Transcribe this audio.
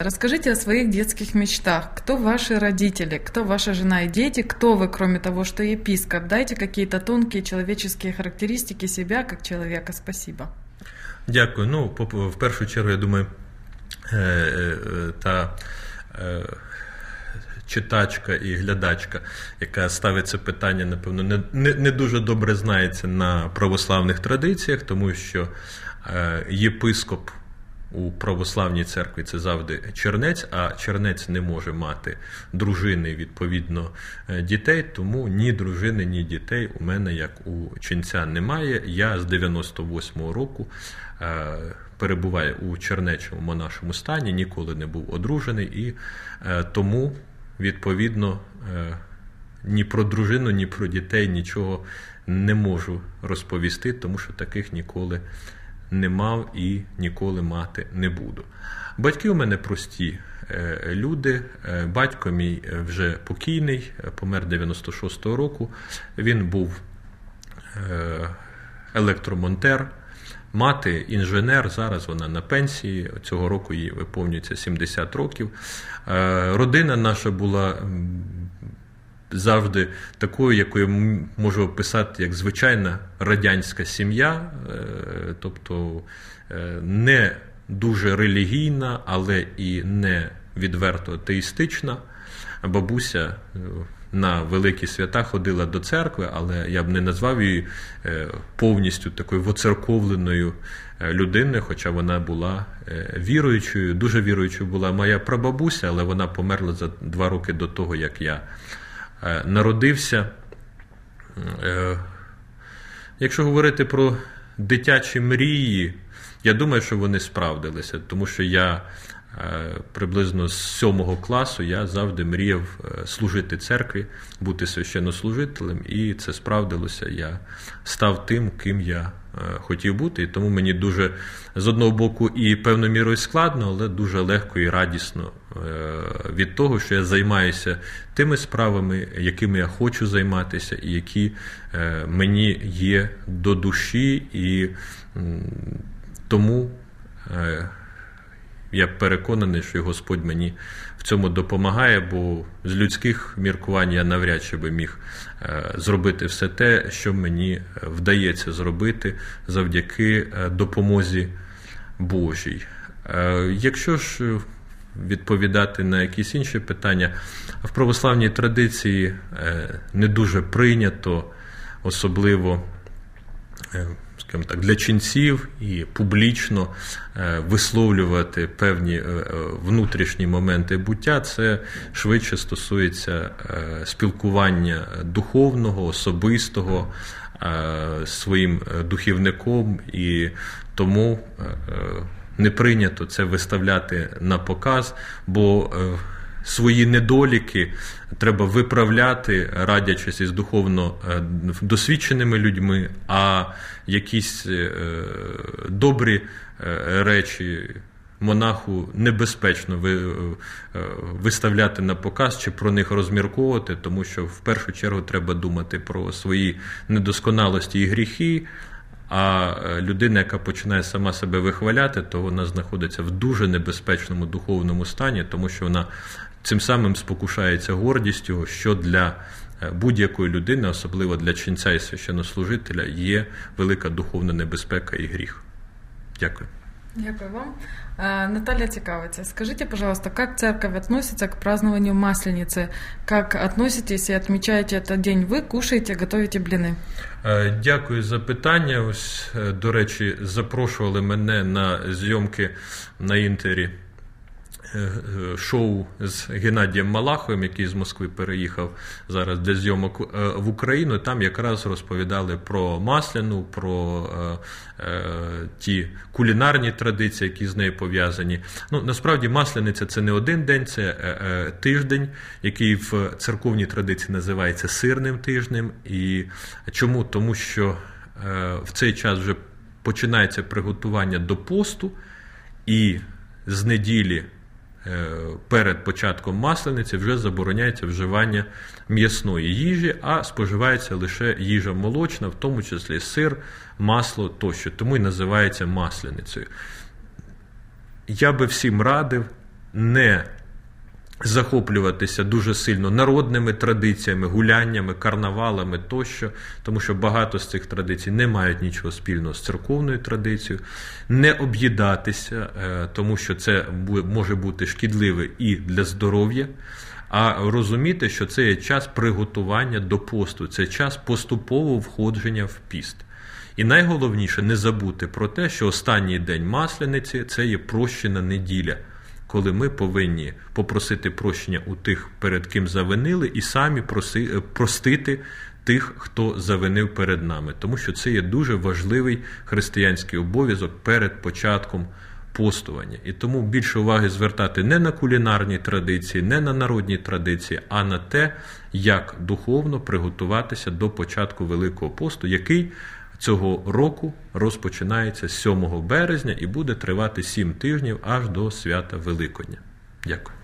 Расскажите о своих детских мечтах. Кто ваши родители, кто ваша жена и дети, кто вы, кроме того, что епископ? Дайте какие-то тонкие человеческие характеристики себя как человека. Спасибо. Дякую. Ну, в першу чергу, я думаю, е, е, та е, читачка і глядачка, яка ставить це питання, напевно, не, не, не дуже добре знається на православних традиціях, тому що єпископ у православній церкві це завжди чернець, а чернець не може мати дружини, відповідно, е, дітей, тому ні дружини, ні дітей у мене, як у ченця, немає. Я з 98-го року е, перебуваю у чернечому монашому стані, ніколи не був одружений, і е, тому, відповідно, е, ні про дружину, ні про дітей нічого не можу розповісти, тому що таких ніколи не мав і ніколи мати не буду. Батьки у мене прості е, люди. Е, Батько мій е, вже покійний, помер 96-го року. Він був електромонтер. Мати інженер, зараз вона на пенсії. Цього року їй виповнюється 70 років. Родина наша була завжди такою, якою можу описати як звичайна радянська сім'я, е, тобто е, не дуже релігійна, але і не відверто атеїстична. Бабуся е, на великі свята ходила до церкви, але я б не назвав її повністю такою воцерковленою людиною, хоча вона була віруючою. Дуже віруючою була моя прабабуся, але вона померла за два роки до того, як я народився. Е, Якщо говорити про дитячі мрії, я думаю, що вони справдилися, тому що я е, приблизно з сьомого класу я завжди мріяв е, служити церкві, бути священнослужителем, і це справдилося. Я став тим, ким я е, хотів бути. І тому мені дуже з одного боку і певною мірою складно, але дуже легко і радісно е, від того, що я займаюся тими справами, якими я хочу займатися, і які е, мені є до душі, і тому е, я переконаний, що Господь мені в цьому допомагає, бо з людських міркувань я навряд чи би міг е, зробити все те, що мені вдається зробити завдяки е, допомозі Божій. Е, Якщо ж е, відповідати на якісь інші питання, в православній традиції е, не дуже прийнято, особливо е, скажімо так, для ченців і публічно е, висловлювати певні е, е, внутрішні моменти буття, це швидше стосується спілкування духовного, особистого своїм духівником, і тому не прийнято це виставляти на показ, бо свої недоліки треба виправляти, радячись із духовно е, досвідченими людьми, а якісь е, добрі е, речі. Монаху небезпечно виставляти на показ чи про них розмірковувати, тому що в першу чергу треба думати про свої недосконалості і гріхи. А людина, яка починає сама себе вихваляти, то вона знаходиться в дуже небезпечному духовному стані, тому що вона цим самим спокушається гордістю, що для е, будь-якої людини, особливо для ченця і священнослужителя, є велика духовна небезпека і гріх. Дякую. Дякую вам. Э, Наталья Цикавица, скажите, пожалуйста, как церковь относится к празднованию Масленицы? Как относитесь и отмечаете этот день? Вы кушаете, готовите блины? Е, Дякую за питання. Ось, е, до речі, запрошували мене на зйомки на інтері е, е, шоу з Геннадієм Малаховим, який з Москви переїхав зараз для зйомок е, в Україну. Там якраз розповідали про масляну, про е, е, ті кулінарні традиції, які з нею пов'язані. Ну насправді масляниця це не один день, це е, е, тиждень, який в церковній традиції називається сирним тижнем. І чому? Тому що е, в цей час вже починається приготування до посту, і з неділі е, перед початком маслениці вже забороняється вживання м'ясної їжі, а споживається лише їжа молочна, в тому числі сир, масло тощо. Тому і називається масленицею. Я би всім радив не захоплюватися дуже сильно народними традиціями, гуляннями, карнавалами тощо, тому що багато з цих традицій не мають нічого спільного з церковною традицією, не об'їдатися, е, тому що це може бути шкідливе і для здоров'я. А розуміти, що це є час приготування до посту, це час поступового входження в піст. І найголовніше не забути про те, що останній день Маслениці це є прощена неділя, коли ми повинні попросити прощення у тих, перед ким завинили, і самі проси, е, простити тих, хто завинив перед нами. Тому що це є дуже важливий християнський обов'язок перед початком постування. І тому більше уваги звертати не на кулінарні традиції, не на народні традиції, а на те, як духовно приготуватися до початку Великого посту, який цього року розпочинається з 7 березня і буде тривати 7 тижнів аж до свята Великодня. Дякую.